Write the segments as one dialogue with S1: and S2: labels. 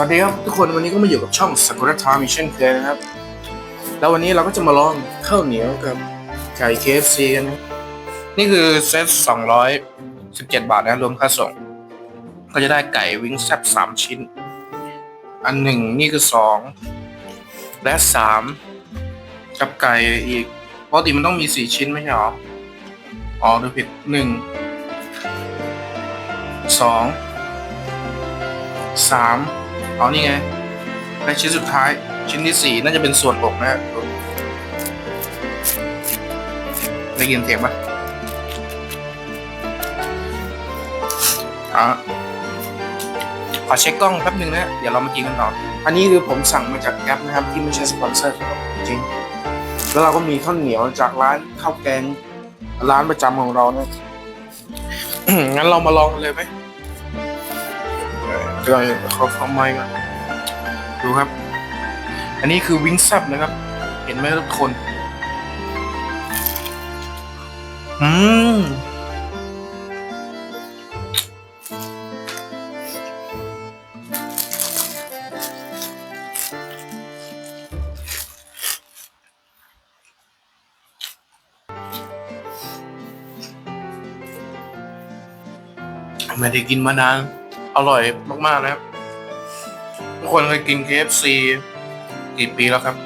S1: วัสดีครับทุกคนวันนี้ก็มาอยู่กับช่องสกุระทามิเช่นเคยนะครับ แล้ววันนี้เราก็จะมาลองข้าวเหนียวกับไก่ KFC กันนะนี่คือเซต217 บาทนะรวมค่าส่ง ก็จะได้ไก่วิงแซ่บ3 ชิ้น อันหนึ่งนี่คือ 2 และ 3 กับไก่อีกปกติมันต้องมี 4 ชิ้นไม่ใช่หรออ๋อดูผิด 1 2สาม เอานี่ไงและชิ้นสุดท้ายชิ้นที่สี่น่าจะเป็นส่วนอกนะได้ยินเสียงปะอะขอเช็คกล้องแป๊บหนึ่งนะ เดี๋ยวเรามากินกันต่อ อันนี้คือผมสั่งมาจากแอปนะครับ ที่ไม่ใช่สปอนเซอร์ครับจริง แล้วเราก็มีข้าวเหนียวจากร้านข้าวแกง ร้านประจำของเรานะงั้นเรามาลองกันเลยไหม เดี๋ยวเขาเขาไม้ก่อนดูครับ อันนี้คือวิงซับนะครับ เห็นไหมทุกคน อืมไม่ได้กินมานาน อร่อยมากๆนะครับทุกคนเคยกิน KFC กี่ปีแล้วครับ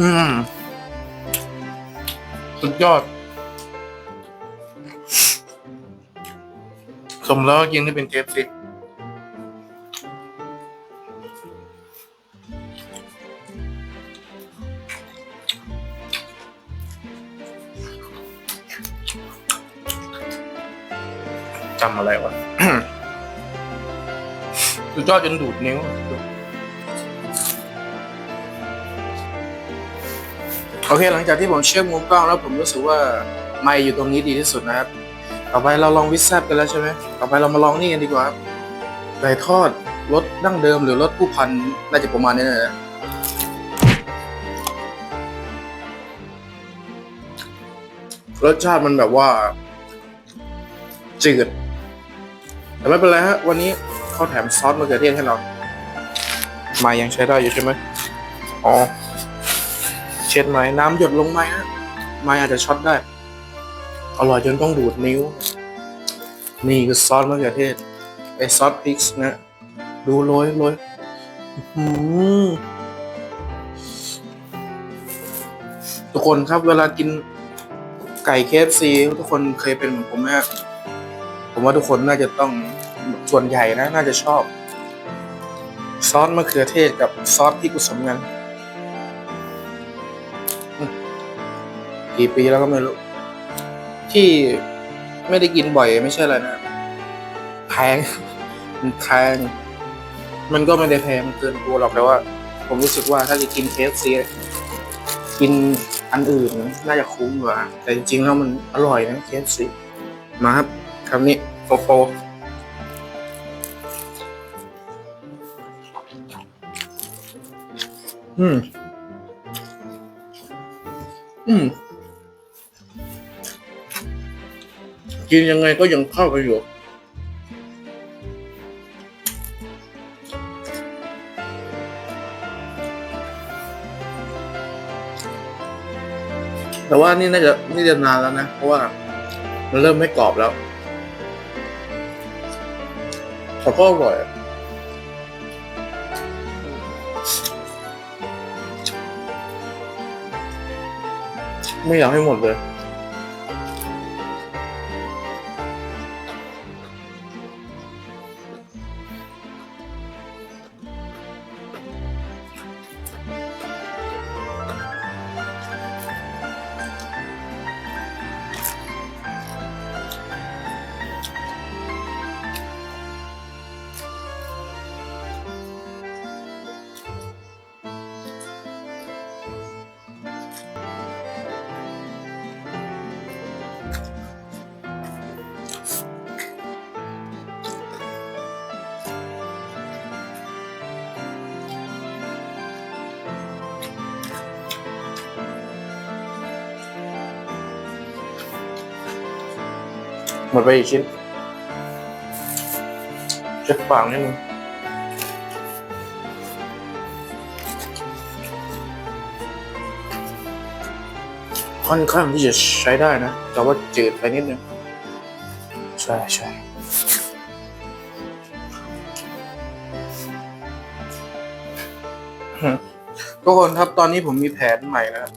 S1: อืมสุดยอด สมแล้วยิงที่เป็นเจฟสิจำอะไรวะสุดยอดจนดูดนิ้ว โอเคหลังจากที่ผมเชื่อมมุมกล้องแล้วผมรู้สึกว่าไมค์อยู่ตรงนี้ดีที่สุดนะครับ ต่อไปเราลองวิซแซบกันแล้วใช่ไหมต่อไปเรามาลองนี่กันดีกว่าครับไก่ทอดรสดั้งเดิมหรือรสผู้พันน่าจะประมาณนี้นะรสชาติมันแบบว่า จืด แต่ไม่เป็นไรฮะ วันนี้เขาแถมซอสมะเขือเทศให้เรา มายังใช้ได้อยู่ใช่ไหมอ๋อ เช็ดไหมน้ำหยดลงไหมนะไม้อาจจะช็อตได้ อร่อยจนต้องดูดนิ้ว นี่คือซอสมะเขือเทศไอซอสพริกนะ ดูโรยโรยทุกคนครับเวลากินไก่เคฟซีทุกคนเคยเป็นเหมือนผมไหมผมว่าทุกคนน่าจะต้องส่วนใหญ่นะ น่าจะชอบ ซอสมะเขือเทศกับซอสพริกผสมกัน กี่ปีแล้วก็ไม่รู้ ที่ไม่ได้กินบ่อยไม่ใช่อะไรนะแพงมันแพงมันก็ไม่ได้แพงเกินตัวหรอกแต่ว่า ผมรู้สึกว่าถ้าจะกินเคฟซีกินอันอื่นน่าจะคุ้มกว่า แต่จริงๆแล้วมันอร่อยนะเคฟซีมาครับคำนี้โปโปอืม อืม กินยังไงก็ยังเข้ากันอยู่แต่ว่านี่น่าจะนี่จะนานแล้วนะ เพราะว่ามันเริ่มไม่กรอบแล้วแต่ก็อร่อยไม่อยากให้หมดเลย หมดไปอีกชิ้นเช็ดปากนิดนึงค่อนข้างที่จะใช้ได้นะ แต่ว่าจืดไปนิดนึง ใช่ใช่ทุกคนครับตอนนี้ผมมีแผนใหม่นะครับ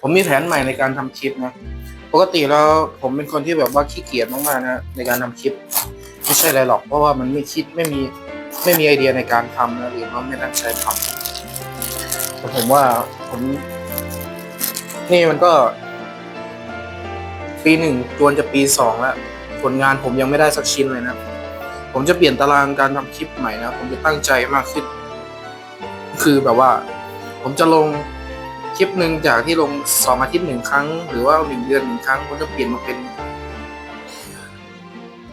S1: ผมมีแผนใหม่ในการทำคลิปนะ ปกติแล้วผมเป็นคนที่แบบว่าขี้เกียจมากๆนะในการทำคลิป ไม่ใช่อะไรหรอก เพราะว่ามันไม่คิดไม่มีไม่มีไอเดียในการทำนะหรือว่าไม่ตั้งใจทำแต่ผมว่าผม นี่มันก็ ปีหนึ่งจวนจะปีสองแล้วผลงานผมยังไม่ได้สักชิ้นเลยนะ ผมจะเปลี่ยนตารางการทำคลิปใหม่นะ ผมจะตั้งใจมากขึ้น คือแบบว่า ผมจะลง คลิปหนึ่งจากที่ลงสองอาทิตย์หนึ่งครั้ง หรือว่าหนึ่งเดือนหนึ่งครั้งผมจะเปลี่ยนมาเป็น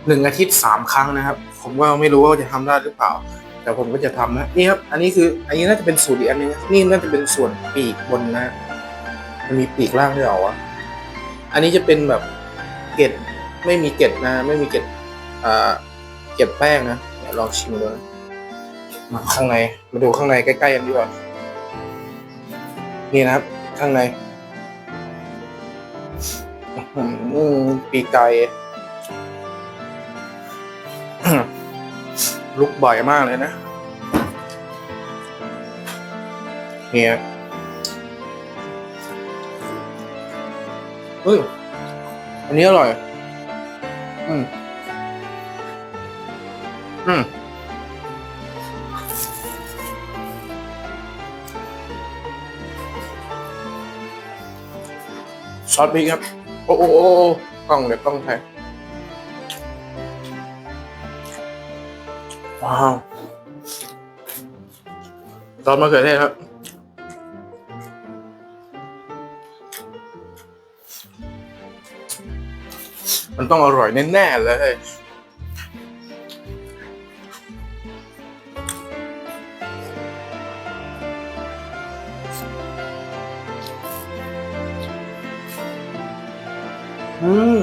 S1: หนึ่งอาทิตย์สามครั้งนะครับ ผมก็ไม่รู้ว่าจะทำได้หรือเปล่า แต่ผมก็จะทำนะนี่ครับอันนี้คืออันนี้น่าจะเป็นสูตรอีกอันนึงนี่น่าจะเป็นส่วนปีกบนนะมันมีปีกล่างด้วยเหรอวะอันนี้จะเป็นแบบเกล็ดไม่มีเกล็ดนะ ไม่มีเกล็ดอ่าเก็บแป้งนะลองชิมดูมาข้างในมาดูข้างในใกล้ๆกันดีกว่า นี่นะครับ ข้างในอื้อหือปีกไก่ลุกบ่อยมากเลยนะ เนี่ยเฮ้ย อันนี้อร่อย อืม อืม ซอสพริกครับ โอ้โอ้โอ้กล้องเดี๋ยวกล้องแทนว้าวซอสมะเขือเทศครับมันต้องอร่อยแน่ๆเลย อืม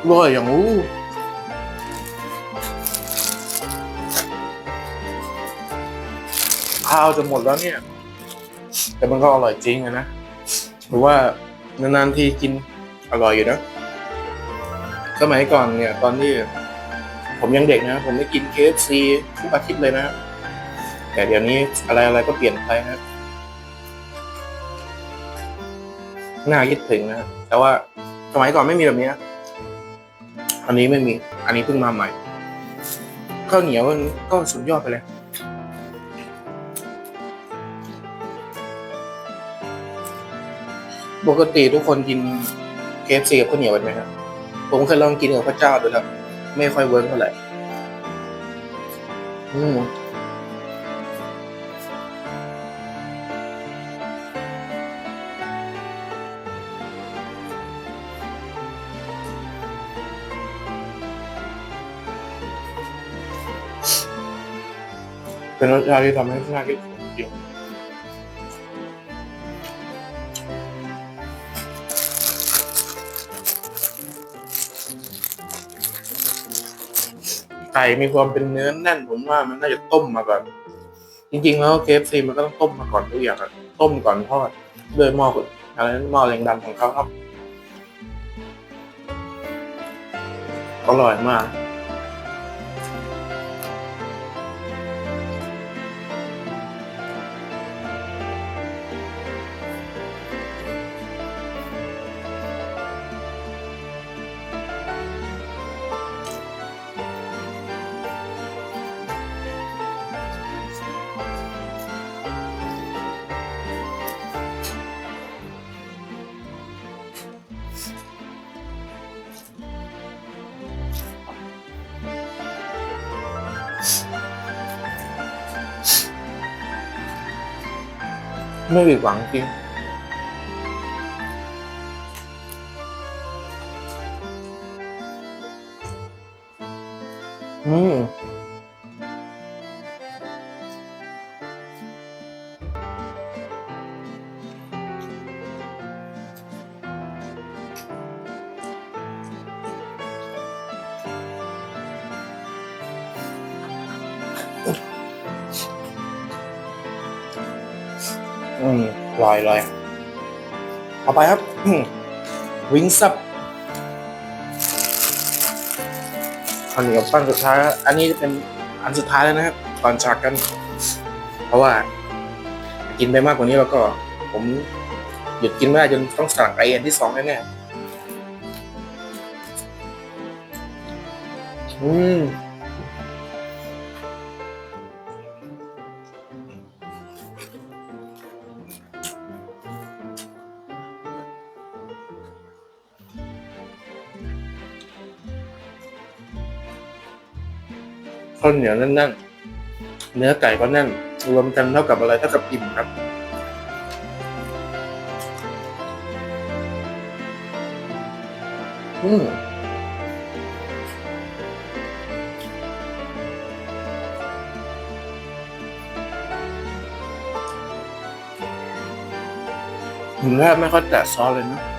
S1: อร่อยอย่างอู้ข้าวจะหมดแล้วเนี่ย แต่มันก็อร่อยจริงอะนะหรือว่านานๆทีกินอร่อยอยู่นะ สมัยก่อนเนี่ย ตอนที่ ผมยังเด็กนะ ผมไม่กิน KFC ทุกอาทิตย์เลยนะ แต่เดี๋ยวนี้อะไรอะไรก็เปลี่ยนไปนะน่าคิดถึงนะ แต่ว่าสมัยก่อนไม่มีแบบนี้นะอันนี้ไม่มี อันนี้เพิ่งมาใหม่ ข้าวเหนียวมันก็สุดยอดไปเลย ปกติทุกคนกิน KFC กับข้าวเหนียวกันไหมครับ ผมเคยลองกินกับพระเจ้าดูแล้ว ไม่ค่อยเวิร์กเท่าไหร่อืมเป็นรสชาติที่ทำให้น่าคิดถึงจริง ไก่มีความเป็นเนื้อแน่นผมว่ามันน่าจะต้มมาก่อนจริงๆแล้วเคฟซีมันก็ต้องต้มมาก่อนทุกอย่างอะต้มก่อนทอดด้วยหม้ออะไรหม้อแรงดันของเขาครับอร่อยมาก ไม่ผิดห อืมลอยลอยเอาไปครับวิงซับข้าวเหนียวปั้นสุดท้ายอันนี้จะเป็นอันสุดท้ายแล้วนะครับก่อนจากกัน เพราะว่า กินไปมากกว่านี้แล้วก็ ผมหยุดกินไม่ได้จนต้องสั่งไอเอันที่สองแน่ๆอืม ข้าวเหนียวแน่นๆ เนื้อไก่ก็แน่น รวมกันเท่ากับอะไรเท่ากับอิ่มครับ อืมผมแทบไม่ค่อยแตะซอสเลยนะ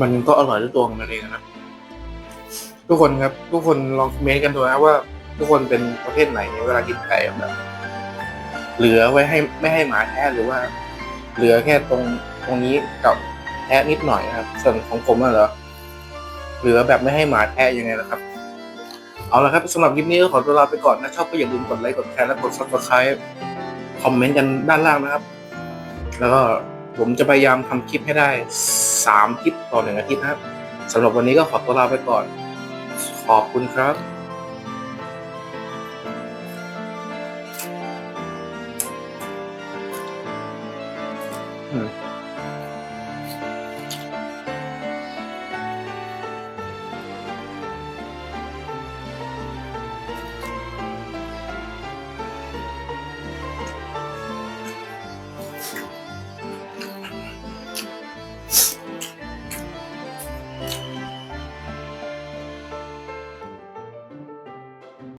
S1: มันก็อร่อยด้วยตัวของมันเองนะทุกคนครับ ทุกคนลองคอมเมนต์กันดูนะว่า ทุกคนเป็นประเภทไหนเวลากินไก่แบบเหลือไว้ให้ไม่ให้หมาแท้หรือว่า เหลือแค่ตรงตรงนี้กับแท้นิดหน่อยนะครับ ส่วนของผมอะเหรอเหลือแบบไม่ให้หมาแท้ยังไงล่ะครับ เอาละครับสำหรับคลิปนี้ก็ขอตัวลาไปก่อนนะชอบก็อย่าลืมกดไลค์กดแชร์และกดซับสไครต์คอมเมนต์กันด้านล่างนะครับ แล้วก็ ผมจะพยายามทำคลิปให้ได้ 3 คลิปต่อหนึ่งอาทิตย์นะครับสำหรับวันนี้ก็ขอตัวลาไปก่อน ขอบคุณครับอื